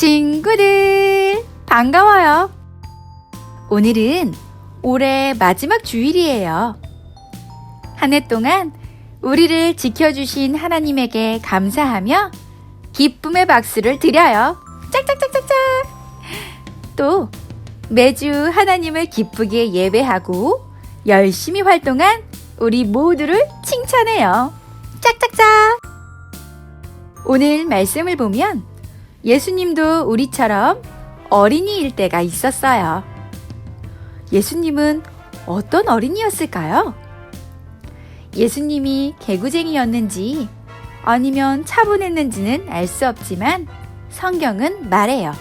친구들, 반가워요. 오늘은 올해 마지막 주일이에요. 한 해 동안 우리를 지켜주신 하나님에게 감사하며 기쁨의 박수를 드려요. 짝짝짝짝짝! 또 매주 하나님을 기쁘게 예배하고 열심히 활동한 우리 모두를 칭찬해요. 짝짝짝! 오늘 말씀을 보면 예수님도 우리처럼 어린이일 때가 있었어요. 예수님은 어떤 어린이였을까요? 예수님이 개구쟁이였는지 아니면 차분했는지는 알 수 없지만 성경은 말해요.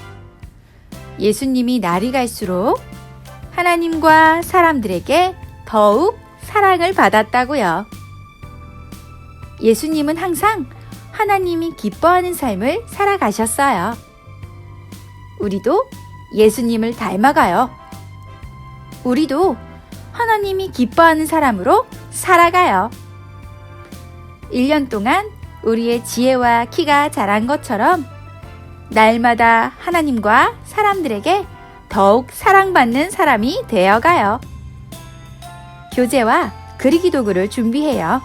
예수님이 날이 갈수록 하나님과 사람들에게 더욱 사랑을 받았다고요. 예수님은 항상 하나님이 기뻐하는 삶을 살아가셨어요. 우리도 예수님을 닮아가요. 우리도 하나님이 기뻐하는 사람으로 살아가요. 1년 동안 우리의 지혜와 키가 자란 것처럼 날마다 하나님과 사람들에게 더욱 사랑받는 사람이 되어가요. 교재와 그리기 도구를 준비해요.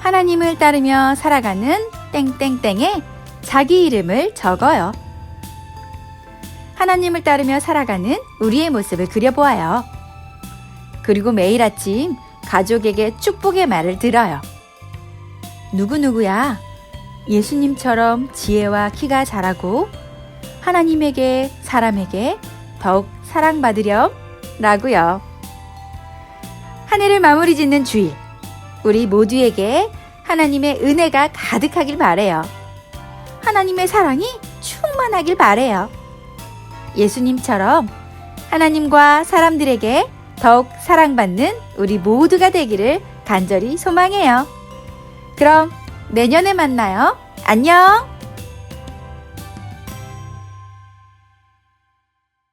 하나님을 따르며 살아가는 땡땡땡에 자기 이름을 적어요. 하나님을 따르며 살아가는 우리의 모습을 그려보아요. 그리고 매일 아침 가족에게 축복의 말을 들어요. 누구누구야. 예수님처럼 지혜와 키가 자라고 하나님에게 사람에게 더욱 사랑받으렴 라고요. 한 해를 마무리 짓는 주일. 우리 모두에게 하나님의 은혜가 가득하길 바래요. 하나님의 사랑이 충만하길 바래요. 예수님처럼 하나님과 사람들에게 더욱 사랑받는 우리 모두가 되기를 간절히 소망해요. 그럼 내년에 만나요. 안녕!